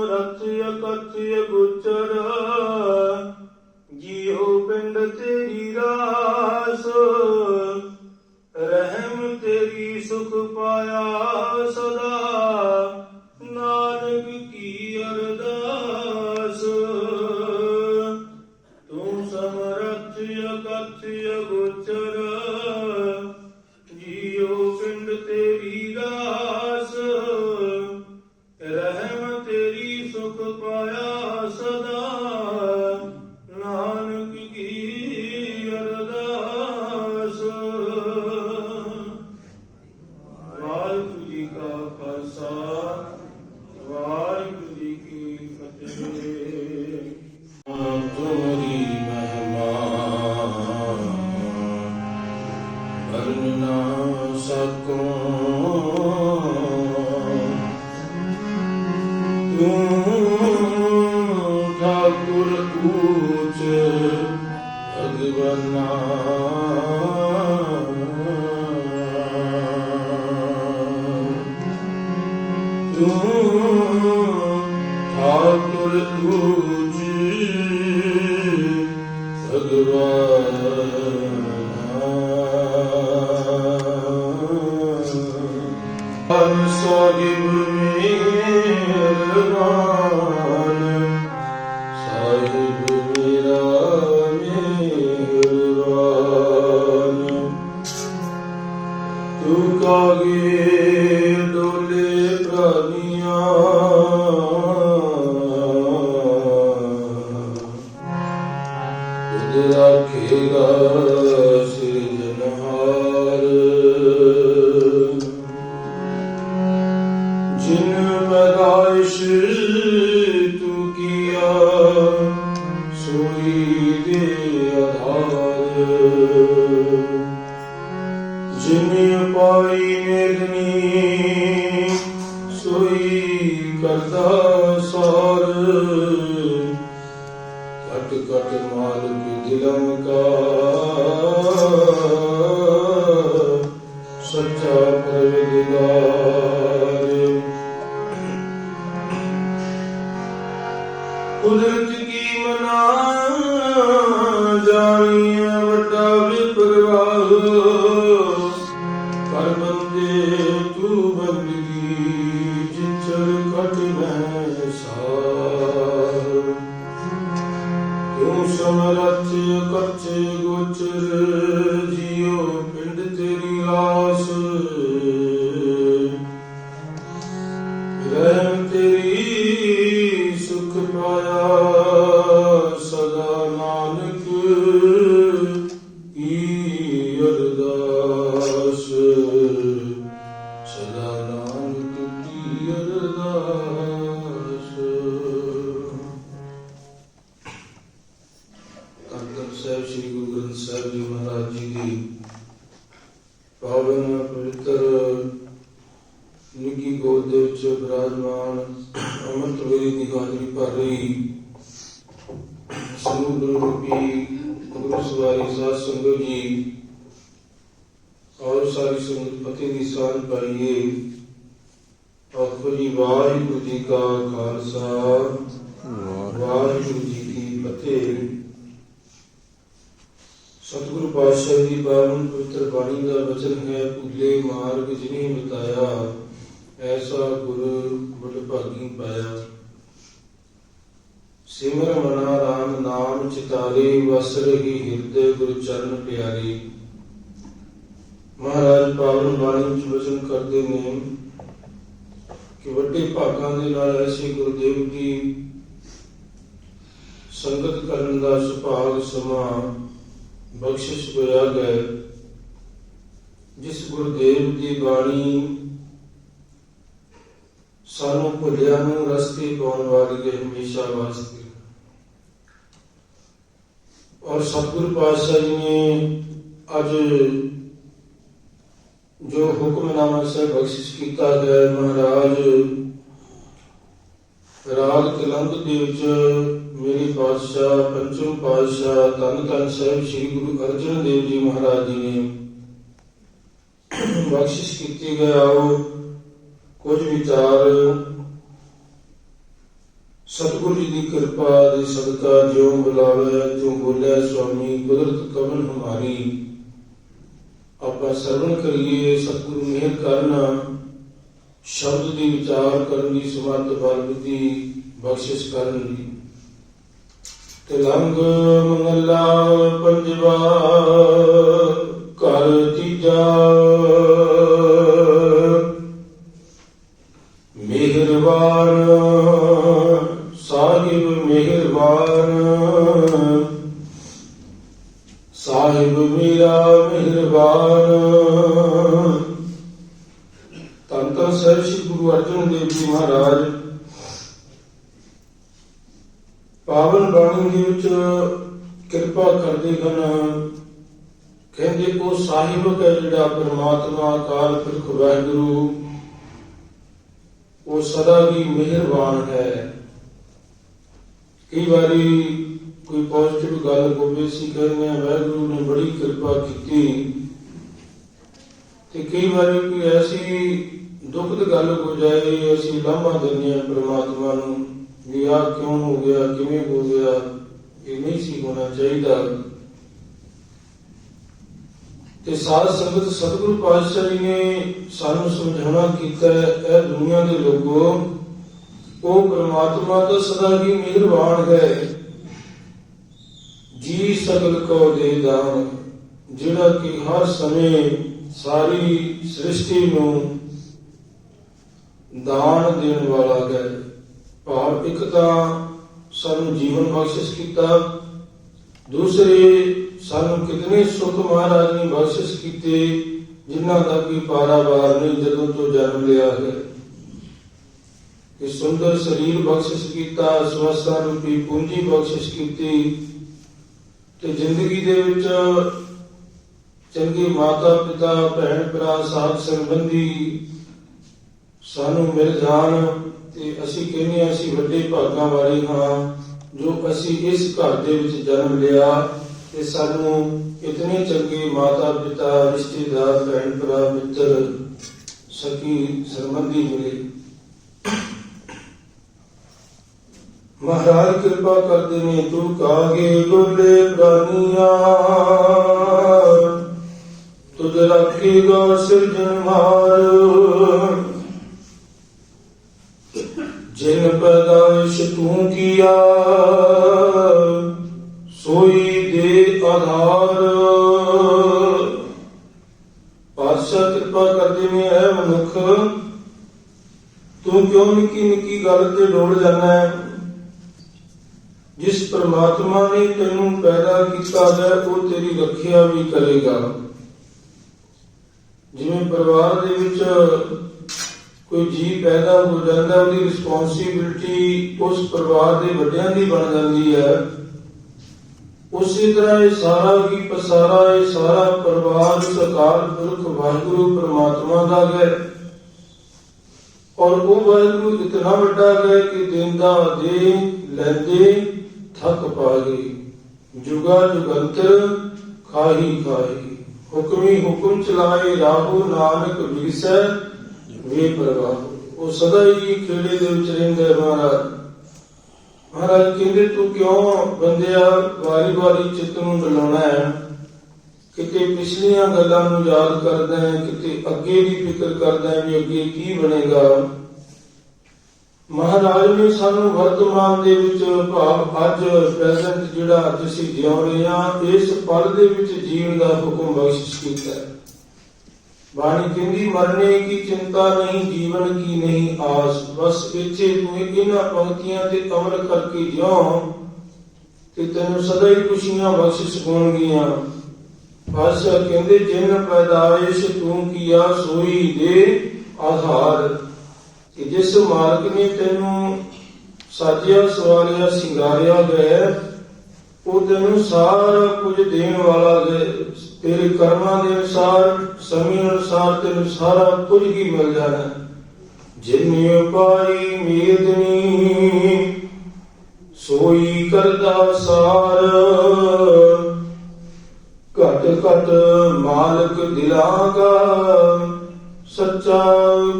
ਰਤਿ ਕਤਿ ਗੁਚਰ ਜੀਉ ਪਿੰਡ ਤੇਰੀ ਰਾਸ। ਰਹਿਮ ਤੇਰੀ ਸੁਖ ਪਾਇਆ। Tukagi. ਕੁਦਰਤ ਕੀ ਮਨਾ ਜਾਣੀਐ? ਸਾਹਿਬ, ਸ੍ਰੀ ਗੁਰੂ ਗ੍ਰੰਥ ਸਾਹਿਬ ਜੀ ਮਹਾਰਾਜ ਜੀ ਦੀ ਪਾਵਨ ਪਵਿੱਤਰ ਨਿੱਕੀ ਗੋਦ ਦੇ ਵਿੱਚ ਬਰਾਜਮਾਨ ਅਮਰਤ ਵੇਰੀ ਦੀ ਹਾਜ਼ਰੀ ਭਰ ਰਹੀ। ਮਹਾਰਾਜ ਪਾਵਨ ਬਾਣੀ ਵਿੱਚ ਵਚਨ ਕਰਦੇ ਨੇ ਕਿ ਵੱਡੇ ਭਾਗਾਂ ਦੇ ਨਾਲ ਐਸੇ ਗੁਰਦੇਵ ਦੀ ਸੰਗਤ ਕਰਨ ਦਾ ਸੁਭਾਗ ਸਮਾਂ ਬਖਸ਼ਿਸ਼ ਹੋਇਆ ਗਏ ਜਿਸ ਗੁਰਦੇਵ ਦੀ ਬਾਣੀ ਸਾਨੂੰ ਭੁੱਲਿਆ ਨੂੰ ਰਸਤੇ ਪਾਉਣ ਵਾਲੀ ਹੈ ਹਮੇਸ਼ਾ ਵਾਸਤੇ। ਔਰ ਸਤਿਗੁਰ ਪਾਤਸ਼ਾਹ ਜੀ ਨੇ ਅੱਜ ਜੋ ਹੁਕਮਨਾਮਾ ਸੇ ਬਖਸ਼ਿਸ਼ ਕੀਤਾ ਹੈ, ਮਹਾਰਾਜ, ਰਾਗ ਕਲੰਕ ਦੇ ਵਿੱਚ ਮੇਰੇ ਪਾਤਸ਼ਾਹ ਪੰਚਮ ਪਾਤਸ਼ਾਹ, ਧੰਨ ਧੰਨ ਸਾਹਿਬ ਸ੍ਰੀ ਗੁਰੂ ਅਰਜਨ ਦੇਵ ਜੀ ਮਹਾਰਾਜ ਜੀ ਨੇ ਬਖਸ਼ਿਸ਼ ਕੀਤੀ ਗਿਆ ਉਹ ਕੁਝ ਵਿਚਾਰ ਸਤਿਗੁਰੂ ਜੀ ਦੀ ਕਿਰਪਾ ਦੀ ਸਦਕਾ ਜਿਉ ਬੁਲਾਵੇ ਤਿਉ ਬੋਲੇ, ਸੁਆਮੀ, ਕੁਦਰਤ ਕਵਨ ਹਮਾਰੀ। ਆਪਾਂ ਸਰਵਣ ਕਰੀਏ ਸਤਿਗੁਰੂ ਮਿਹਰ ਕਰਨਾ। ਸ਼ਬਦ ਦੀ ਵਿਚਾਰ ਕਰਨ ਦੀ ਸਮਰੱਥ ਬਲਬੁੱਧੀ ਬਖਸ਼ਿਸ਼ ਕਰਨ ਦੀ। ਤਿਲੰਗ ਮੰਗਲਾ ਪੰਜਵਾ ਕਰ ਤੀਜਾ ਪਾਵਨ ਬਾਣੀ ਦੇ ਵਿੱਚ ਕਿਰਪਾ ਕਰਦੇ ਹਨ। ਕਹਿੰਦੇ ਉਹ ਸਾਹਿਬ ਹੈ ਜਿਹੜਾ ਪਰਮਾਤਮਾ ਅਕਾਲ ਪੁਰਖ ਵਾਹਿਗੁਰੂ, ਉਹ ਸਦਾ ਹੀ ਮਿਹਰਬਾਨ ਹੈ। ਕਈ ਵਾਰੀ ਕੋਈ ਪੋਜ਼ਿਟਿਵ ਗੱਲ ਹੋਵੇ ਸੀ ਕਹਿੰਦੇ ਵਾਹਿਗੁਰੂ ਨੇ ਬੜੀ ਕਿਰਪਾ ਕੀਤੀ। ਤੇ ਕਈ ਵਾਰੀ ਕੋਈ ਐਸੀ ਦੁਖਦ ਗੱਲ ਹੋ ਜਾਏ, ਅਸੀਂ ਲਾਂਭਾ ਦਿੰਦੇ ਹਾਂ ਪ੍ਰਮਾਤਮਾ ਨੂੰ। ਵੀ ਆਹ ਕਿਉਂ ਹੋ ਗਿਆ, ਕਿਵੇਂ ਹੋ ਗਿਆ, ਇਹ ਨਹੀਂ ਸੀ ਹੋਣਾ ਚਾਹੀਦਾ। ਤੇ ਸਾਧ ਸੰਗਤ ਸਤਿਗੁਰੂ ਪਾਤਸ਼ਾਹ ਜੀ ਨੇ ਸਾਨੂੰ ਸਮਝਾਉਣਾ ਕੀਤਾ ਹੈ ਇਹ ਦੁਨੀਆ ਦੇ ਲੋਕੋ, ਉਹ ਪ੍ਰਮਾਤਮਾ ਤਾਂ ਸਦਾ ਹੀ ਮਿਹਰਬਾਨ ਹੈ। ਜੀ ਸ਼ਕਲ ਕੋ ਦੇ ਦਾਨ, ਜਿਹੜਾ ਕਿ ਹਰ ਸਮੇਂ ਸਾਰੀ ਸ੍ਰਿਸ਼ਟੀ ਨੂੰ ਦਾਨ ਦੇਣ ਵਾਲਾ ਹੈ। ਭਾਵ ਇੱਕ ਤਾਂ ਸਾਨੂੰ ਜੀਵਨ ਬਖਸ਼ਿਸ਼ ਕੀਤਾ ਦੂਸਰੇ ਸਾਨੂੰ ਕਿਤਨੇ ਸੁਖ ਮਹਾਰਾਜ ਨੇ ਬਖਸ਼ਿਸ਼ ਕੀਤੇ ਜਿਨ੍ਹਾਂ ਦਾ ਕੋਈ ਪਾਰਾਵਾਰ ਨਹੀਂ ਜਦੋਂ ਤੋਂ ਜਨਮ ਲਿਆ ਹੈ ਕਿ ਸੁੰਦਰ ਸਰੀਰ ਬਖਸ਼ਿਸ਼ ਕੀਤਾ ਸਵਸਥਾ ਰੂਪੀ ਪੂੰਜੀ ਬਖਸ਼ਿਸ਼ ਕੀਤੀ ਤੇ ਜ਼ਿੰਦਗੀ ਦੇ ਵਿੱਚ ਚੰਗੇ ਮਾਤਾ ਪਿਤਾ ਭੈਣ ਭਰਾ ਸਾਥ ਸੰਬੰਧੀ ਸਾਨੂੰ ਮਿਲ ਜਾਣ ਤੇ ਅਸੀਂ ਕਹਿੰਦੇ ਹਾਂ ਅਸੀਂ ਵੱਡੇ ਭਾਗਾਂ ਵਾਲੇ ਹਾਂ, ਜੋ ਅਸੀਂ ਇਸ ਘਰ ਦੇ ਵਿੱਚ ਜਨਮ ਲਿਆ ਤੇ ਸਾਨੂੰ ਇਤਨੇ ਚੰਗੇ ਮਾਤਾ ਪਿਤਾ ਰਿਸ਼ਤੇਦਾਰ ਭੈਣ ਭਰਾ ਮਿੱਤਰ, ਸਕੀ ਸੰਬੰਧੀ ਮਿਲੇ। ਮਹਾਰਾਜ ਕਿਰਪਾ ਕਰਦੇ ਨੇ, ਤੂੰ ਕਾਗੇ ਗੋਲੇ ਪ੍ਰਾਨੀਆਂ। ਤੁਝ ਰੱਖੇਗਾ ਸਿਰਜਣਹਾਰ। ਜਿਨ ਤੂੰ ਕੀਆ ਸੋਈ ਦੇ ਆਧਾਰ। ਪਾਤਸ਼ਾਹ ਕਿਰਪਾ ਕਰਦੇ ਨੇ ਐ ਮਨੁੱਖ, ਤੂੰ ਕਿਉਂ ਨਿੱਕੀ ਨਿੱਕੀ ਗੱਲ ਤੇ ਡੋਲ ਜਾਂਦਾ ਹੈ ਜਿਸ ਪ੍ਰਮਾਤਮਾ ਨੇ ਤੈਨੂੰ ਪੈਦਾ ਕੀਤਾ ਹੈ, ਉਹ ਤੇਰੀ ਰੱਖਿਆ ਵੀ ਕਰੇਗਾ। ਜਿਵੇਂ ਪਰਿਵਾਰ ਦੇ ਵਿੱਚ ਕੋਈ ਜੀ ਪੈਦਾ ਹੋ ਜਾਂਦਾ, ਉਹਦੀ ਰਿਸਪੌਂਸਿਬਿਲਟੀ ਉਸ ਪਰਿਵਾਰ ਦੇ ਵੱਡਿਆਂ ਦੀ ਬਣ ਜਾਂਦੀ ਹੈ। ਉਸੇ ਤਰ੍ਹਾਂ ਇਹ ਸਾਰਾ ਹੀ ਪਸਾਰਾ, ਇਹ ਸਾਰਾ ਪਰਿਵਾਰ ਸਕਾਰ ਪੁਰਖ, ਵਾਹਿਗੁਰੂ, ਪ੍ਰਮਾਤਮਾ ਦਾ ਹੈ। ਔਰ ਉਹ ਵਾਹਿਗੁਰੂ ਇਤਨਾ ਵੱਡਾ ਹੈ ਕਿ ਦਿੰਦਾ, ਦੇ, ਲੈਂਦੇ, ਥੱਕ ਪਾਗੇ ਜੁਗਾ ਜੁਗੰਤਰ, ਖਾਹੀ ਖਾਹੀ। ਹੁਕਮੀ ਹੁਕਮ ਚਲਾਏ, ਰਾਹੂ ਨਾਨਕ ਵਿਗਸੈ ਵੇ ਪ੍ਰਵਾਹ, ਉਹ ਸਦਾ ਹੀ ਖੇੜੇ ਦੇ ਵਿੱਚ ਰਹਿੰਦਾ ਮਹਾਰਾਜ। ਮਹਾਰਾਜ ਕਹਿੰਦੇ, ਤੂੰ ਕਿਉਂ ਬੰਦਿਆ ਵਾਰੀ ਵਾਰੀ ਚਿੱਤ ਨੂੰ ਬੁਲਾਉਣਾ ਹੈ? ਕਿਤੇ ਪਿਛਲੀਆਂ ਗੱਲਾਂ ਨੂੰ ਯਾਦ ਕਰਦਾ ਹੈ, ਕਿਤੇ ਅੱਗੇ ਦੀ ਫਿਕਰ ਕਰਦਾ ਹੈ ਵੀ ਅੱਗੇ ਕੀ ਬਣੇਗਾ? ਮਹਾਰਾਜ ਨੇ ਸਾਨੂੰ ਵਰਤਮਾਨ ਦੇ ਵਿੱਚ ਭਾਵ ਅੱਜ ਪ੍ਰੈਜ਼ੈਂਟ ਜਿਹੜਾ ਅੱਜ ਜਿਉ ਰਹੇ ਹਾਂ, ਇਸ ਪਲ ਦੇ ਵਿੱਚ ਜੀਣ ਦਾ ਹੁਕਮ ਬਖਸ਼ਿਸ਼ ਕੀਤਾ ਹੈ। ਬਾਣੀ ਕਹਿੰਦੀ ਮਰਨੇ ਕੀ ਚਿੰਤਾ ਨਹੀਂ, ਜੀਵਨ ਕੀ ਨਹੀਂ ਆਸ। ਬਸ ਇੱਥੇ ਤੂੰ ਇਹਨਾਂ ਪੰਕਤੀਆਂ ਤੇ ਅਮਲ ਕਰਕੇ ਜਿਉ ਤੇ ਤੈਨੂੰ ਸਦਾ ਹੀ ਖੁਸ਼ੀਆਂ ਬਖਸ਼ਿਸ਼ ਹੋਣਗੀਆਂ। ਬਸ ਕਹਿੰਦੇ, ਜਿਨ ਪੈਦਾਇਸ਼ ਤੂੰ ਕੀਆ, ਸੋਈ ਦੇ ਆਧਾਰ। ਕਿ ਜਿਸ ਮਾਲਕ ਨੇ ਤੈਨੂੰ ਸਾਜਿਆ, ਸਵਾਰਿਆ, ਸਿੰਗਾਰਿਆ ਗਿਆ ਉਹ ਤੈਨੂੰ ਸਾਰਾ ਕੁਝ ਦੇਣ ਵਾਲਾ ਤੇਰੇ ਕਰਮਾਂ ਦੇ ਅਨੁਸਾਰ, ਸਮੇਂ ਅਨੁਸਾਰ ਤੈਨੂੰ ਸਾਰਾ ਕੁਝ ਹੀ ਮਿਲ ਜਾਣਾ। ਜਿਨ ਪਾਈ ਮੇਦਨੀ ਸੋਈ ਕਰਦਾ ਸਾਰ। ਘਟ ਘਟ ਮਾਲਕ ਦਿਲਾਂ ਸੱਚਾ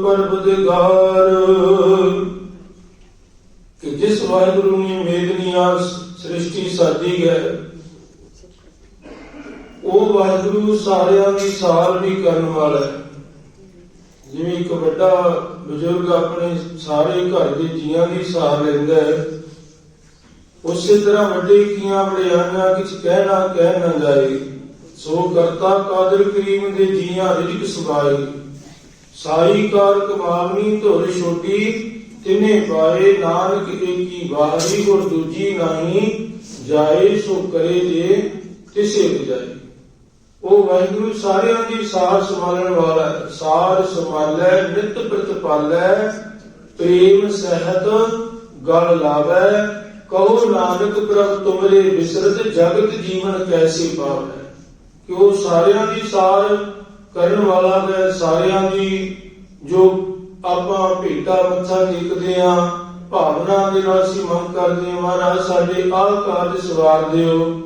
ਪਰਬਦਗਾਰ ਕਿ ਜਿਸ ਵਾਹਿਗੁਰੂ ਨੇ ਮੇਦਨੀਆਂ ਸ੍ਰਿਸ਼ਟੀ ਸਾਜੀ ਹੈ ਉਹ ਵਾਹਿਗੁਰੂ ਸਾਰਿਆਂ ਦੀ ਸਾਰ ਵੀ ਕਰਨ ਵਾਲਾ ਹੈ। ਜਿਵੇਂ ਇੱਕ ਵੱਡਾ ਬਜ਼ੁਰਗ ਆਪਣੇ ਸਾਰੇ ਘਰ ਦੇ ਜੀਆਂ ਦੀ ਸਾਰ ਲੈਂਦਾ ਹੈ, ਉਸੇ ਤਰ੍ਹਾਂ ਵੱਡੇ ਕੀਆਂ ਵਡਿਆਈਆਂ ਕਿਛ ਕਹਿਣਾ ਕਹਿ ਨਾ ਜਾਏ, ਸੋ ਕਰਤਾ ਕਾਦਰ ਕਰੀਮ ਦੇ ਜੀਆਂ ਰਿਜਕ ਸੁਭਾਏ ਸਾਈ ਕਾਰ ਕਮਾਵਨੀ ਧੁਰ ਛੋਟੀ, ਤਿਨੇ ਪਾਏ ਨਾਨਕ ਏਕੀ ਵਾਰੀ ਗੁਰ ਦੂਜੀ ਨਹੀਂ ਜਾਏ ਸੋ ਕਰੇ ਜੇ ਤਿਸੇ ਜਾਏ ਉਹ ਵਾਹਿਗੁਰੂ ਸਾਰਿਆਂ ਦੀ ਸਾਰ ਸੰਭਾਲਣ ਵਾਲਾ ਹੈ। ਸਾਰ ਸੰਭਾਲੈ, ਨਿਤ ਪ੍ਰਤਪਾਲੈ, ਪ੍ਰੇਮ, ਸਹਿਤ, ਗਲ ਲਾਵੈ। ਕਹੋ ਨਾਨਕ ਪ੍ਰਭ ਤੁਮਰੇ ਬਿਸਰਤ, ਜਗਤ ਜੀਵਨ ਕੈਸੇ ਪਾਵੈ। ਕਿ ਉਹ ਸਾਰਿਆਂ ਦੀ ਸਾਰ ਕਰਨ ਵਾਲਾ ਹੈ ਸਾਰਿਆਂ ਦੀ, ਜੋ ਆਪਾਂ ਭੇਟਾ ਮੱਥਾ ਟੇਕਦੇ ਆ, ਭਾਵਨਾ ਦੇ ਨਾਲ ਅਸੀਂ ਮੰਗ ਕਰਦੇ ਹਾਂ ਮਹਾਰਾਜ, ਸਾਡੇ ਆਹ ਕਾਰਜ ਸਵਾਰ ਦਿਓ।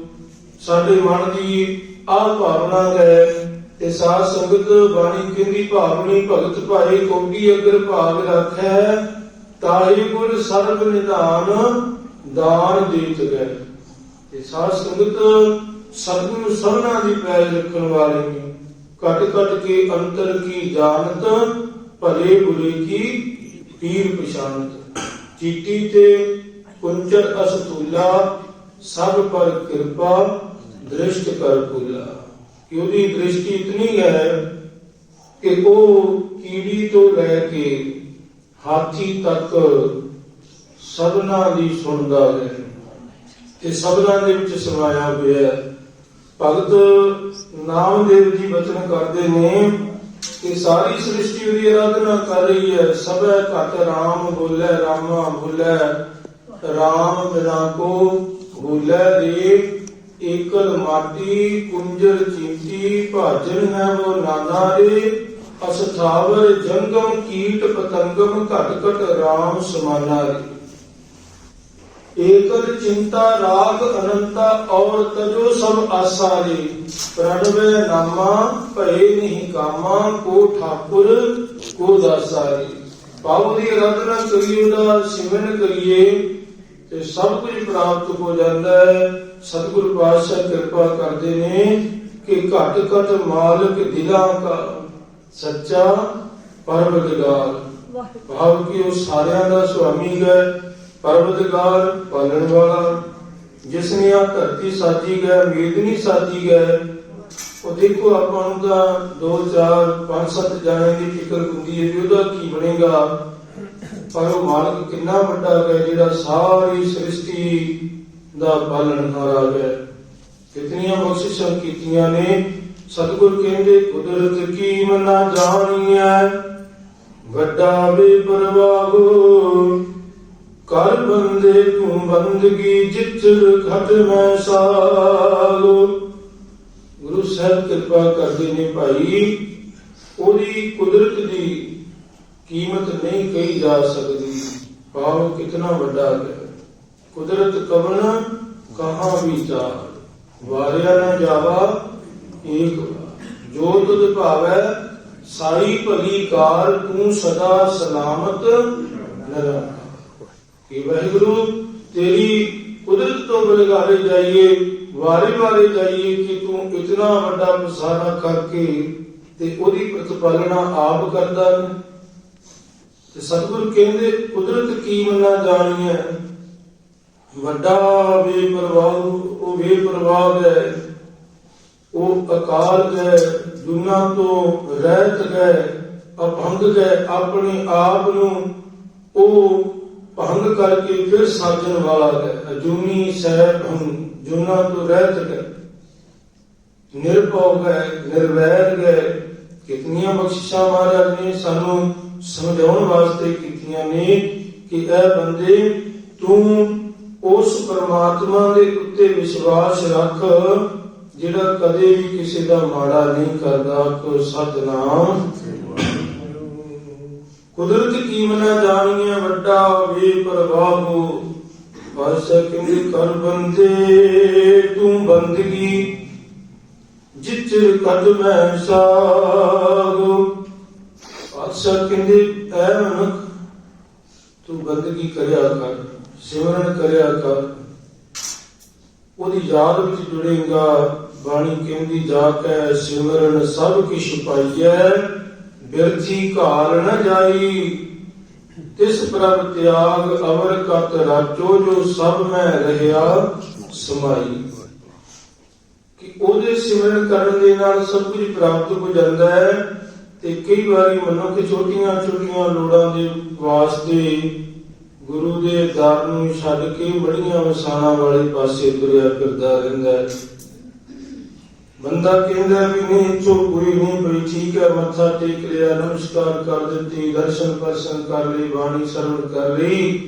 ਸਾਡੇ ਮਨ ਦੀ ਆਹ ਭਾਵਨਾ ਹੈ ਤੇ ਸਾਧ ਸੰਗਤ ਬਾਣੀ ਕਹਿੰਦੀ, ਭਾਵਨੀ ਭਗਤ ਭਾਏ ਕੋਟੀ ਅਗਰ ਭਾਗ ਰੱਖੈ ਤਾਈ ਗੁਰ ਸਰਬ ਨਿਧਾਨ ਦਾਨ ਦੇਤ ਗਏ। ਤੇ ਸਾਧ ਸੰਗਤ ਸਤਿਗੁਰੂ ਸਭਨਾ ਦੀ ਪੈਰ ਰੱਖਣ ਵਾਲੇ ਨੇ। ਕਟ ਕਟ ਕੇ ਅੰਤਰ ਕੀ ਜਾਣਤ, ਭਲੇ ਬੁਰੇ ਕੀ ਪੀਰ ਪਛਾਨਤ ਚੀਟੀ ਤੇ ਕੁੰਚਰ ਅਸਤੂਲਾ, ਸਭ ਪਰ ਕਿਰਪਾ ਦ੍ਰਿਸ਼ਟ ਕਰ ਪੁਲਾ ਕਿ ਉਹਦੀ ਦ੍ਰਿਸ਼ਟੀ ਇਤਨੀ ਹੈ ਕਿ ਉਹ ਕੀੜੀ ਤੋਂ ਲੈ ਕੇ ਹਾਥੀ ਤੱਕ ਸਭਨਾ ਦੀ ਸੁਣਦਾ ਹੈ। ਤੇ ਸਬਦਾਂ ਦੇ ਵਿੱਚ ਸਮਾਇਆ ਹੋਇਆ ਹੈ। ਭਗਤ ਨਾਮਦੇਵ ਜੀ ਬਚਨ ਕਰਦੇ ਨੇ ਕਿ ਸਾਰੀ ਸ੍ਰਿਸ਼ਟੀ ਉਹਦੀ ਆਰਾਧਨਾ ਕਰ ਰਹੀ ਹੈ। ਸਭੈ ਘਟ ਰਾਮ ਬੋਲੇ ਰਾਮਾ ਬੋਲੇ, ਰਾਮ ਬਿਨਾ ਕੋ ਬੋਲੇ ਦੇ ਏਕਲ ਮਾਟੀ ਕੁੰਜਰ ਚੀਂਟੀ, ਭਾਜਨ ਹੈ ਉਹ ਨਾਨਾ ਰੇ ਅਸਥਾਵਰ ਜੰਗਮ ਕੀਟ ਪਤੰਗਮ ਘਟ ਘਟ ਰਾਮ ਸਮਾਨਾ ਰੇ। ਏਕਲ ਚਿੰਤਾ ਰਾਗ ਅਨੰਤਾ ਔਰ ਤਜੋ ਸਭ ਆਸਾਰੇ ਪ੍ਰਣਵੇ ਨਾਮਾ, ਭਏ ਨਹੀਂ ਕਾਮਾ, ਕੋ ਠਾਕੁਰ, ਕੋ ਦਾਸਾਰੇ ਪਾਉ ਦੀ ਆਰਾਧਨਾ ਕਰੀਏ, ਉਹਦਾ ਸਿਮਰਨ ਕਰੀਏ, ਤੇ ਸਭ ਕੁਝ ਪ੍ਰਾਪਤ ਹੋ ਜਾਂਦਾ ਹੈ। ਸਤਿਗੁਰ ਪਾਤਸ਼ਾਹ ਕਿਰਪਾ ਕਰਦੇ ਨੇ ਕਿ ਘਟ ਘਟ ਮਾਲਕ ਦਿਲਾਂ ਦਾ ਸੱਚਾ ਪਰਮਦਗਾਰ ਭਾਵ ਕਿ ਉਹ ਸਾਰਿਆਂ ਦਾ ਸੁਆਮੀ ਹੈ, ਪਰਵਤਗਾਰ ਪਾਲਣ ਵਾਲਾ। ਜਿਸ ਨੇ ਆ ਧਰਤੀ ਸਾਜੀ ਗਿਆ ਮੇਦਨੀ ਸਾਜੀ ਗਿਆ ਉਹ ਦੇਖੋ ਆਪਾਂ ਨੂੰ ਤਾਂ 2 4 5 7 ਜਾਣੇ ਦੀ ਫਿਕਰ ਹੁੰਦੀ ਹੈ ਵੀ ਉਹਦਾ ਕੀ ਬਣੇਗਾ। ਪਰ ਉਹ ਮਾਲਕ ਕਿੰਨਾ ਵੱਡਾ ਹੈ ਜਿਹੜਾ ਸਾਰੀ ਸ੍ਰਿਸ਼ਟੀ ਦਾ ਪਾਲਣਹਾਰ ਹੈ ਕਿਤਨੀਆਂ ਬਖਸ਼ਿਸ਼ਾਂ ਕੀਤੀਆਂ ਨੇ। ਸਤਿਗੁਰ ਕਹਿੰਦੇ, ਕੁਦਰਤ ਕੀ ਮਨਾ ਜਾਣੀਐ? ਵੱਡਾ ਬੇਪਰਵਾਹ ਕਰ ਬੰਦੇ ਤੂੰ ਬੰਦਗੀ ਜਿੱਚਰ ਘਟ ਮੈਂ ਸਾਲੋ ਗੁਰੂ ਸਾਹਿਬ ਕਿਰਪਾ ਕਰਦੇ ਨੇ ਭਾਈ, ਉਹਦੀ ਕੁਦਰਤ ਦੀ ਕੀਮਤ ਨਹੀਂ ਕਹੀ ਜਾ ਸਕਦੀ। ਭਾਵ ਕਿਤਨਾ ਵੱਡਾ ਹੈ। ਕੁਦਰਤ ਕਵਨ ਕਹਾ ਵਿਚਾਰ? ਵਾਰਿਆ ਨਾ ਜਾਵਾ ਏਕ ਜੋ ਤੁਧ ਭਾਵੈ, ਸਾਈ ਭਲੀ ਕਾਰ, ਤੂੰ ਸਦਾ ਸਲਾਮਤ ਨਿਰੰਕਾਰ। ਕਿ ਵਾਹਿਗੁਰੂ, ਤੇਰੀ ਕੁਦਰਤ ਤੋਂ ਬਲਗਾਰੇ ਜਾਈਏ, ਵਾਰੇ ਵਾਰੇ ਜਾਈਏ ਕਿ ਤੂੰ ਇਤਨਾ ਵੱਡਾ ਪਸਾਰਾ ਕਰਕੇ ਤੇ ਉਹਦੀ ਪ੍ਰਤਪਾਲਨਾ ਆਪ ਕਰਦਾ ਤੇ ਸਤਿਗੁਰ ਕਹਿੰਦੇ, ਕੁਦਰਤ ਕੀ ਮੰਨਾ ਜਾਣੀ ਹੈ ਵੱਡਾ ਬੇਪਰਵਾਹ ਉਹ ਬੇਪਰਵਾਹ ਹੈ। ਉਹ ਅਕਾਲ ਹੈ, ਦੁਨੀਆਂ ਤੋਂ ਰਹਿਤ ਗਏ ਅਭੰਗ ਗਏ ਆਪਣੇ ਆਪ ਨੂੰ ਉਹ ਭੰਗ ਕਰਕੇ ਫਿਰ ਸਾਜਣ ਵਾਲਾ ਹੈ। ਅਜੂਨੀ ਸਹਿਬ ਹਮ, ਜੁਨਾ ਤੋਂ ਰਹਿਤ ਗਏ ਨਿਰਭਉ ਗਏ ਨਿਰਵੈਰ ਗਏ ਕਿਤਨੀਆਂ ਬਖਸ਼ਿਸ਼ਾਂ ਮਹਾਰਾਜ ਨੇ ਸਾਨੂੰ ਸਮਝਾਉਣ ਵਾਸਤੇ ਕੀਤੀਆਂ ਨੇ ਕਿ ਇਹ ਬੰਦੇ, ਤੂੰ ਉਸ ਪਰਮਾਤਮਾ ਦੇ ਉੱਤੇ ਵਿਸ਼ਵਾਸ ਰੱਖ, ਜਿਹੜਾ ਕਦੇ ਵੀ ਕਿਸੇ ਦਾ ਮਾੜਾ ਨਹੀਂ ਕਰਦਾ ਕੋ ਸਤਨਾਮ। ਕੁਦਰਤ ਕੀ ਮਨਾ ਵੱਡਾ ਵੇ ਪ੍ਰਵਾਹੋ ਬਸ ਕਿੰਦੇ ਕਰ ਬੰਦੇ, ਤੂੰ ਬੰਦਗੀ ਜਿਚਰ ਕਦ ਮੈਂ ਸਾਗੋ। ਬਾਦਸ਼ਾਹ ਕਹਿੰਦੇ, ਐ ਮਨੁੱਖ, ਤੂੰ ਬੰਦਗੀ ਕਰਿਆ ਕਰ। ਸਿਮਰਨ ਕਰਿਆ ਕਰ। ਉਹਦੀ ਯਾਦ ਵਿੱਚ ਜੁੜੇਗਾ, ਬਾਣੀ ਕਹਿੰਦੀ, ਜਾ ਕੇ ਸਿਮਰਨ ਸਭ ਕਿਛ ਪਾਈਐ, ਬਿਰਥੀ ਘਾਲ ਨ ਜਾਈ। ਤਿਸ ਪ੍ਰਭ ਤਿਆਗ ਅਵਰ ਕਤ ਰਾਜੋ, ਜੋ ਸਭ ਮੈਂ ਰਹਿਆ ਸਮਾਈ। ਕਿ ਉਹਦੇ ਸਿਮਰਨ ਕਰਨ ਦੇ ਨਾਲ ਸਭ ਕੁਝ ਪ੍ਰਾਪਤ ਹੋ ਜਾਂਦਾ ਹੈ ਤੇ ਕਈ ਵਾਰੀ ਮਨੁੱਖ ਛੋਟੀਆਂ ਛੋਟੀਆਂ ਲੋੜਾਂ ਦੇ ਵਾਸਤੇ ਗੁਰੂ ਦੇ ਦਰ ਨੂੰ ਛੱਡ ਕੇ ਬੜੀਆਂ ਵਸਾਣਾ ਵਾਲੇ ਪਾਸੇ ਤੁਰਿਆ ਫਿਰਦਾ ਰਹਿੰਦਾ ਹੈ। ਬੰਦਾ ਕਹਿੰਦਾ ਵੀ ਨਹੀਂ ਚੋ ਕੋਈ ਨਹੀਂ ਬਈ ਠੀਕ ਹੈ, ਮੱਥਾ ਟੇਕ ਲਿਆ, ਨਮਸਕਾਰ ਕਰ ਦਿੱਤੀ, ਦਰਸ਼ਨ ਪਰਸ਼ਨ ਕਰ ਲਈ ਬਾਣੀ ਸਰਵਣ ਕਰ ਲਈ।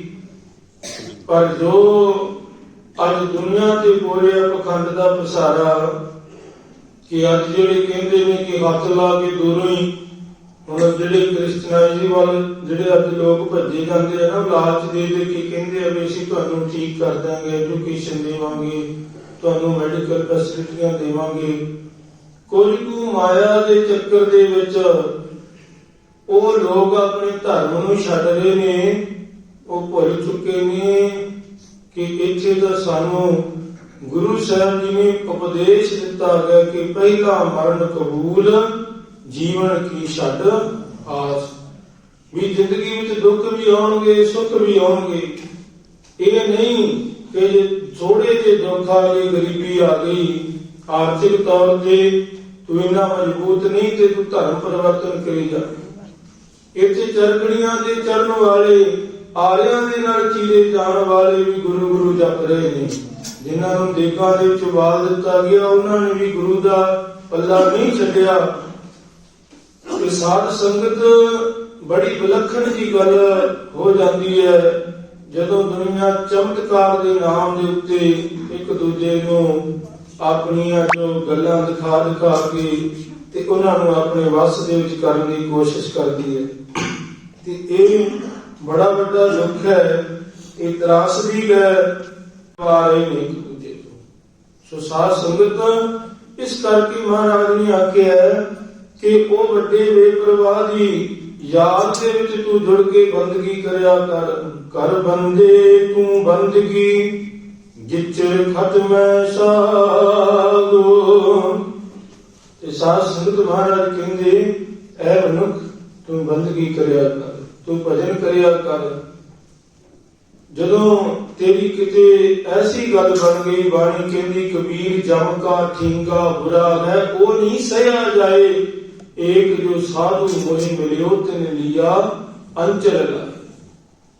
ਪਰ ਜੋ ਅੱਜ ਦੁਨੀਆ ਤੇ ਬੋਲਿਆ ਪਖੰਡ ਦਾ ਪਸਾਰਾ ਕਿ ਅੱਜ ਜਿਹੜੇ ਕਹਿੰਦੇ ਨੇ ਕਿ ਹੱਥ ਲਾ ਕੇ ਦੂਰੋਂ ਹੀ ਹੁਣ ਜਿਹੜੇ ਕ੍ਰਿਸਚਨਾਈਜ਼ੀ ਵੱਲ ਜਿਹੜੇ ਅੱਜ ਲੋਕ ਭੱਜੇ ਜਾਂਦੇ ਆ ਨਾ, ਲਾਲਚ ਦੇ ਦੇ ਕੇ ਕਹਿੰਦੇ ਆ ਵੀ ਅਸੀਂ ਤੁਹਾਨੂੰ ਠੀਕ ਕਰ ਦਾਂਗੇ ਐਜੂਕੇਸ਼ਨ ਦੇਵਾਂਗੇ, ਤੁਹਾਨੂੰ ਮੈਡੀਕਲ ਫੈਸਿਲਿਟੀਆਂ ਦੇਵਾਂਗੇ। ਕੁਝ ਕੁ ਮਾਇਆ ਦੇ ਚੱਕਰ ਦੇ ਵਿੱਚ ਉਹ ਲੋਕ ਆਪਣੇ ਧਰਮ ਨੂੰ ਛੱਡ ਰਹੇ ਨੇ, ਉਹ ਭੁੱਲ ਚੁੱਕੇ ਨੇ ਕਿ ਇੱਥੇ ਤਾਂ ਸਾਨੂੰ ਗੁਰੂ ਸਾਹਿਬ ਜੀ ਨੇ ਉਪਦੇਸ਼ ਦਿੱਤਾ ਗਿਆ ਕਿ ਪਹਿਲਾ ਮਰਨ ਕਬੂਲ ਜੀਵਨ ਕੀ ਛੱਡ ਆਸ। ਵੀ ਜ਼ਿੰਦਗੀ ਵਿੱਚ ਦੁੱਖ ਵੀ ਆਉਣਗੇ, ਸੁੱਖ ਵੀ ਆਉਣਗੇ। ਇਹ ਨਹੀਂ ਕਿ ਥੋੜੇ ਜਿਹੇ ਦੁੱਖ ਆ ਗਏ ਗਰੀਬੀ ਆ ਗਈ, ਆਰਥਿਕ ਤੌਰ ਤੇ ਤੂੰ ਇੰਨਾ ਮਜ਼ਬੂਤ ਨਹੀਂ ਤੇ ਤੂੰ ਧਰਮ ਪਰਿਵਰਤਨ ਕਰੀ ਜਾ। ਇੱਥੇ ਚਰਖੜੀਆਂ ਦੇ ਚਰਨ ਵਾਲੇ, ਆਰਿਆਂ ਦੇ ਨਾਲ ਚੀਰੇ ਜਾਣ ਵਾਲੇ ਵੀ ਗੁਰੂ ਗੁਰੂ ਜਪ ਰਹੇ ਨੇ। ਜਿਨ੍ਹਾਂ ਨੂੰ ਦੇਗਾਂ ਦੇ ਵਿੱਚ ਵਾਲ ਦਿੱਤਾ ਗਿਆ, ਉਹਨਾਂ ਨੇ ਵੀ ਗੁਰੂ ਦਾ ਪੱਲਾ ਨਹੀਂ ਛੱਡਿਆ। ਕਿ ਸਾਧ ਸੰਗਤ ਬੜੀ ਵਿਲੱਖਣ ਜੀ ਗੱਲ ਹੋ ਜਾਂਦੀ ਹੈ। ਜਦੋਂ ਦੁਨੀਆ ਚਮਤਕਾਰ ਦੇ ਨਾਮ ਦੇ ਉੱਤੇ ਇੱਕ ਦੂਜੇ ਨੂੰ ਆਪਣੀਆਂ ਜੋ ਗੱਲਾਂ ਦਿਖਾ ਦਿਖਾ ਕੇ ਤੇ ਉਹਨਾਂ ਨੂੰ ਆਪਣੇ ਵੱਸ ਦੇ ਵਿੱਚ ਕਰਨ ਦੀ ਕੋਸ਼ਿਸ਼ ਕਰਦੀ ਹੈ। ਤੇ ਇਹ ਬੜਾ ਵੱਡਾ ਦੁੱਖ ਹੈ, ਇਹ ਤਰਾਸਦੀ ਹੈ ਵਾਲੇ ਨੇ ਇੱਕ ਦੂਜੇ ਤੋਂ। ਸੋ ਸਾਧ ਸੰਗਤ ਇਸ ਕਰਕੇ ਮਹਾਰਾਜ ਨੇ ਆਖਿਆ ਹੈ ਕਿ ਉਹ ਵੱਡੇ ਬੇਪਰਵਾਹ ਦੀ ਯਾਦ ਦੇ ਵਿੱਚ ਤੂੰ ਜੁੜ ਕੇ ਬੰਦਗੀ ਕਰਿਆ ਕਰ ਕਰ ਬੰਦੇ ਤੂੰ ਬੰਦਗੀ, ਜਿਚ ਖਤਮੈ ਸਾਗੋ ਤੇ ਸਾਧ ਸੰਗਤ ਮਹਾਰਾਜ ਕਹਿੰਦੇ, ਐ ਮਨੁੱਖ, ਤੂੰ ਬੰਦਗੀ ਕਰਿਆ ਕਰ, ਤੂੰ ਭਜਨ ਕਰਿਆ ਕਰ। ਜਦੋਂ ਤੇਰੀ ਕਿਤੇ ਐਸੀ ਗੱਲ ਬਣ ਗਈ, ਬਾਣੀ ਕਹਿੰਦੀ, ਕਬੀਰ ਜਮ ਕਾ ਠੀਂਗਾ ਬੁਰਾ ਹੈ ਉਹ ਨਹੀਂ ਸਹਿਆ ਜਾਏ। ਏਕ ਜੋ ਸਾਧੂ ਮੋਹਿ ਮਿਲਿਓ ਤਿਨ ਲਿਆ ਅੰਚਲ ਲਾਏ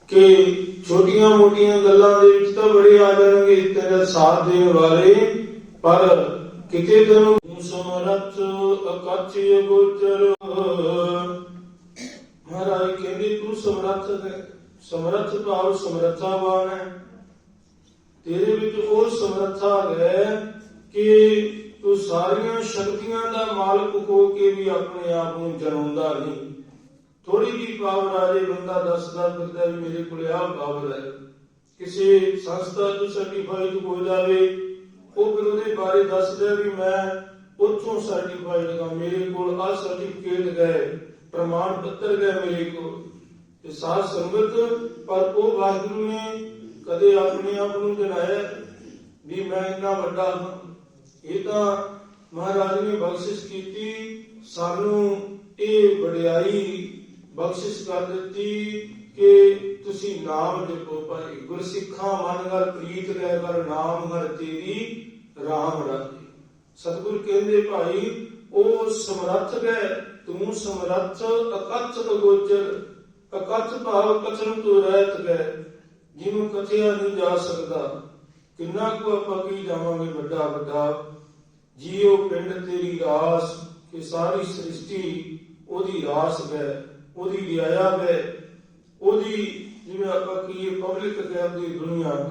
ਕਿ ਛੋਟੀਆਂ ਮੋਟੀਆਂ ਗੱਲਾਂ ਦੇ ਵਿੱਚ ਤਾਂ ਬੜੇ ਆ ਜਾਣਗੇ ਤੇਰਾ ਸਾਥ ਦੇਣ ਵਾਲੇ ਪਰ ਕਿਤੇ ਤੈਨੂੰ ਸਮਰਥ ਅਕਚ ਗੋਚਰ ਮਹਾਰਾਜ ਕਹਿੰਦੇ ਤੂੰ ਸਮਰੱਥ ਹੈ ਸਮਰੱਥ ਭਾਵ ਸਮਰੱਥਾਵਾਨ ਹੈ ਤੇਰੇ ਵਿੱਚ ਉਹ ਸਮਰੱਥਾ ਹੈ ਕਿ ਤੂੰ ਸਾਰੀਆਂ ਸ਼ਕਤੀਆਂ ਦਾ ਮਾਲਕ ਹੋ ਕੇ ਵੀ ਆਪਣੇ ਆਪ ਨੂੰ ਜਨਾਉਂਦਾ ਨਹੀਂ ਥੋੜੀ ਜੀ ਪਾਵਰ ਆ ਜੇ ਬੰਦਾ ਦੱਸਦਾ ਫਿਰਦਾ ਵੀ ਮੇਰੇ ਕੋਲ ਆਹ ਪਾਵਰ ਹੈ। ਕਿਸੇ ਸੰਸਥਾ ਤੋਂ ਸਰਟੀਫਾਈਡ ਹੋ ਜਾਵੇ, ਉਹ ਫਿਰ ਉਹਦੇ ਬਾਰੇ ਦੱਸਦਾ ਵੀ ਮੈਂ ਉੱਥੋਂ ਸਰਟੀਫਾਈਡ ਹਾਂ, ਮੇਰੇ ਕੋਲ ਆ ਸਰਟੀਫਿਕੇਟ ਗਏ ਪ੍ਰਮਾਣ ਪੱਤਰ ਗਏ ਮੇਰੇ ਕੋਲ। ਤੇ ਸਾਧ ਸੰਗਤ, ਪਰ ਉਹ ਵਾਹਿਗੁਰੂ ਨੇ ਕਦੇ ਆਪਣੇ ਆਪ ਨੂੰ ਜਨਾਇਆ ਵੀ ਮੈਂ ਇੰਨਾ ਵੱਡਾ ਹਾਂ। ਇਹ ਤਾਂ ਮਹਾਰਾਜ ਨੇ ਬਖਸ਼ਿਸ਼ ਕੀਤੀ, ਸਾਨੂੰ ਇਹ ਵਡਿਆਈ ਬਖਸ਼ਿਸ਼ ਕਰ ਦਿੱਤੀ ਕਿ ਤੁਸੀਂ ਨਾਮ ਜਪੋ ਭਾਈ ਗੁਰਸਿੱਖਾਂ ਮਨ ਘਰ ਪ੍ਰੀਤ ਰਹਿ ਕਰ ਨਾਮ ਘਰ ਤੇਰੀ ਰਾਮ ਰਾਜੇ ਸਤਿਗੁਰ ਕਹਿੰਦੇ, ਭਾਈ, ਉਹ ਸਮਰੱਥ ਹੈ, ਤੂੰ ਸਮਰੱਥ, ਅਕਥ ਅਗੋਚਰ ਅਕਥ ਭਾਵ ਕਥਨ ਤੋਂ ਰਹਿਤ ਗਏ ਜਿਹਨੂੰ ਕਥਿਆ ਨਹੀਂ ਜਾ ਸਕਦਾ। ਕਿੰਨਾ ਕੁ ਆਪਾਂ ਕੀ ਜਾਵਾਂਗੇ ਵੱਡਾ ਵੱਡਾ ਜੀਉ ਪਿੰਡ ਤੇਰੀ ਰਾਸ, ਕਿ ਸਾਰੀ ਸ੍ਰਿਸ਼ਟੀ ਉਹਦੀ ਰਾਸ ਹੈ, ਉਹਦੀ ਰਿਆਇਆ ਹੈ, ਉਹਦੀ ਜਿਵੇਂ ਆਪਾਂ ਕੀ ਪਬਲਿਕ ਕਹਿੰਦੇ ਦੁਨੀਆ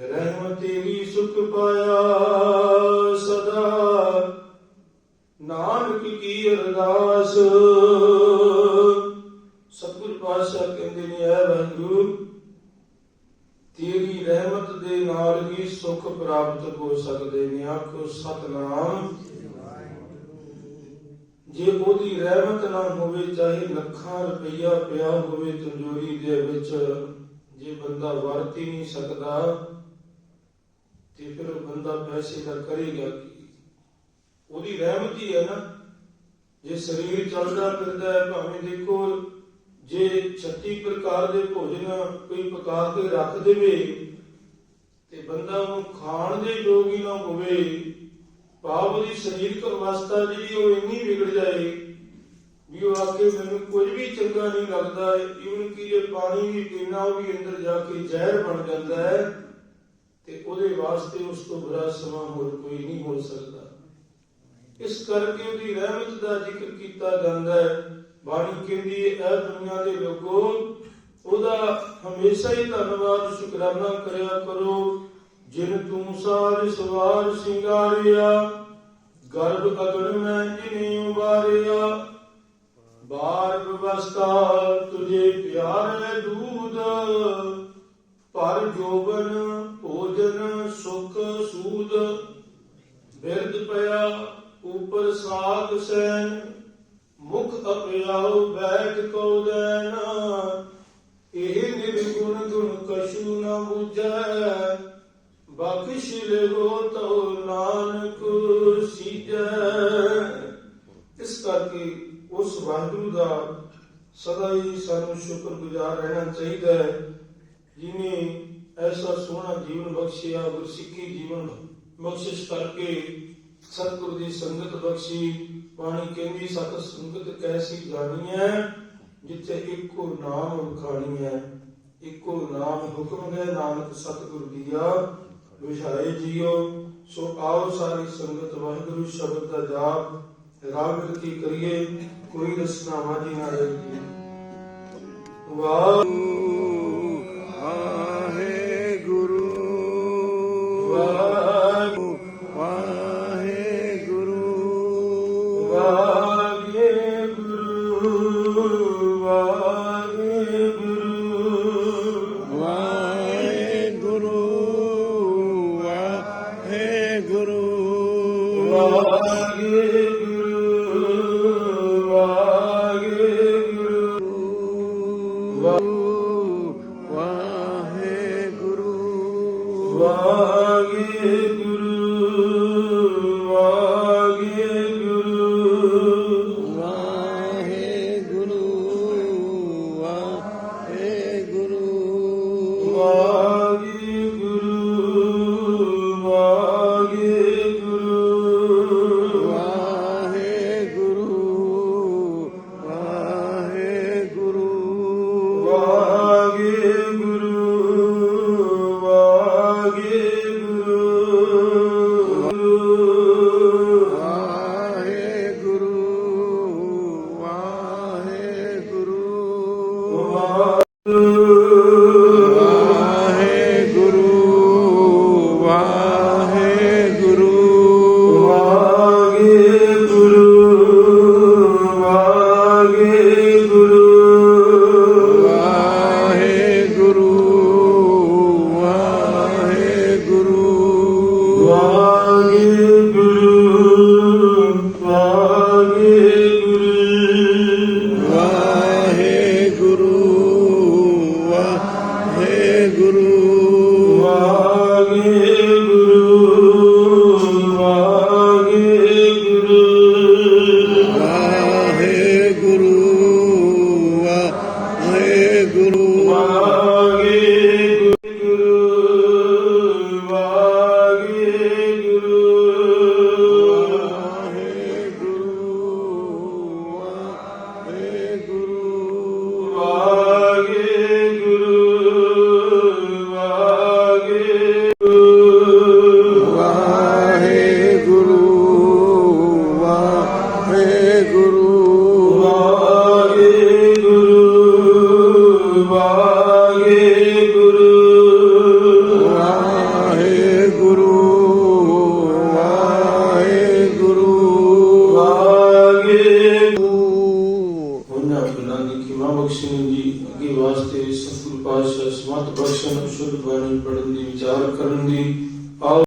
ਰਹਿਮਤ ਤੇਰੀ ਸੁਖ ਪਾਇਆ ਸਦਾ। ਨਾਨਕ ਕੀ ਅਰਦਾਸ। ਸਤਿਗੁਰ ਪਾਤਸ਼ਾਹ ਕਹਿੰਦੇ ਨੇ, ਐ ਵਾਹਿਗੁਰੂ ਤੇਰੀ ਰਹਿਮਤ ਦੇ ਨਾਲ ਹੀ ਸੁਖ ਪ੍ਰਾਪਤ ਹੋ ਸਕਦੇ ਨੇ। ਆਖੋ, ਸਤਨਾਮ। ਜੇ ਉਹਦੀ ਰਹਿਮਤ ਨਾ ਹੋਵੇ, ਚਾਹੇ ਲੱਖਾਂ ਰੁਪਈਆ ਪਿਆ ਹੋਵੇ ਤੰਜੋਰੀ ਦੇ ਵਿੱਚ, ਜੇ ਬੰਦਾ ਵਰਤ ਹੀ ਨਹੀਂ ਸਕਦਾ, ਤੇ ਫਿਰ ਬੰਦਾ ਪੈਸੇ ਦਾ ਕਰੇਗਾ ਕੀ? ਉਹਦੀ ਰਹਿਮਤ ਹੀ ਹੈ ਨਾ। ਜੇ ਸਰੀਰ ਚੱਲਦਾ ਫਿਰਦਾ ਹੈ, ਭਾਵੇਂ ਦੇਖੋ ਜੇ 36 ਪ੍ਰਕਾਰ ਦੇ ਭੋਜਨ ਕੋਈ ਪਕਾ ਕੇ ਰੱਖ ਦੇਵੇ ਤੇ ਬੰਦਾ ਉਹਨੂੰ ਖਾਣ ਦੇ ਯੋਗ ਹੀ ਨਾ ਹੋਵੇ, ਭਾਵ ਉਹਦੀ ਸਰੀਰਕ ਅਵਸਥਾ ਜਿਹੜੀ ਉਹ ਇੰਨੀ ਵਿਗੜ ਜਾਏ ਵੀ ਉਹ ਆਕੇ ਮੈਨੂੰ ਕੁਝ ਵੀ ਚੰਗਾ ਨਹੀਂ ਲੱਗਦਾ ਇਵਨ ਕਿ ਜੇ ਪਾਣੀ ਵੀ ਪੀਣਾ, ਉਹ ਵੀ ਅੰਦਰ ਜਾ ਕੇ ਜ਼ਹਿਰ ਬਣ ਜਾਂਦਾ ਹੈ ਤੇ ਉਹਦੇ ਵਾਸਤੇ ਉਸ ਤੋਂ ਬੁਰਾ ਸਮਾਂ ਹੋਰ ਕੋਈ ਨਹੀਂ ਹੋ ਸਕਦਾ। ਇਸ ਕਰਕੇ ਉਹਦੀ ਰਹਿਮਤ ਦਾ ਜ਼ਿਕਰ ਕੀਤਾ ਜਾਂਦਾ ਹੈ। ਬਾਣੀ ਕਹਿੰਦੀ ਹੈ, ਇਹ ਦੁਨੀਆ ਦੇ ਲੋਕੋ, ਉਹਦਾ ਹਮੇਸ਼ਾ ਹੀ ਧੰਨਵਾਦ, ਸ਼ੁਕਰਾਨਾ ਕਰਿਆ ਕਰੋ। ਜਿਨ ਤੂੰ ਸਾਰ ਸਵਾਰ ਸਿੰਗਾਰਿਆ, ਗਰਭ ਅਗਨ ਮੈਂ ਜਿਨੇ ਉਬਾਰਿਆ। ਬਾਰ ਬਵਸਤਾ ਤੁਝੇ ਪਿਆਰੇ ਦੂਧ ਪਰ ਜੋਬਨ ਭੋਜਨ ਸੁਖ ਸੂਦ। ਬਿਰਦ ਪਿਆ, ਉਪਰ ਸਾਗ ਸੈਨ ਮੁਖ ਅਪਿਆਉ ਬੈਠ ਕੋ ਦੇਨ ਇਹ ਨਿਰਗੁਣ ਗੁਣ ਕਛੂ ਨ ਬੁਝੈ। ਬਖਸ਼ ਲਗੋ ਤੋ ਨਾਨਕ ਸੀਜੈ। ਇਸ ਕਰਕੇ ਉਸ ਵਾਹਿਗੁਰੂ ਦਾ ਸਦਾ ਹੀ ਸਾਨੂੰ ਸ਼ੁਕਰਗੁਜ਼ਾਰ ਰਹਿਣਾ ਚਾਹੀਦਾ ਹੈ, ਜਿਨੇ ਐਸਾ ਸੋਹਣਾ ਜੀਵਨ ਬਖਸ਼ਿਆ, ਗੁਰਸਿੱਖੀ ਜੀਵਨ ਬਖਸ਼ਿਸ਼ ਕਰਕੇ ਸਤਿਗੁਰ ਦੀ ਸੰਗਤ ਬਖਸ਼ੀ। ਬਾਣੀ ਕਹਿੰਦੀ ਸਤ ਸੰਗਤ ਕੈਸੀ ਜਾਣੀ ਜਿੱਥੇ ਇੱਕੋ ਨਾਮ ਵਖਾਣੀ ਇੱਕੋ ਨਾਮ ਹੁਕਮ ਹੈ, ਨਾਨਕ ਸਤਿਗੁਰ ਦੀਆ। ਵਿਛਾਏ ਜੀਓ, ਸੋ ਆਓ ਸਾਰੀ ਸੰਗਤ ਵਾਹਿਗੁਰੂ ਸ਼ਬਦ ਦਾ ਜਾਪ, ਰਾਗ ਕੀ ਕਰੀਏ, ਕੋਈ ਰਸਨਾ ਵਾਜੀ ਨਾ ਰਹੀ ਵਾਹਿਗੁਰੂ Allah'a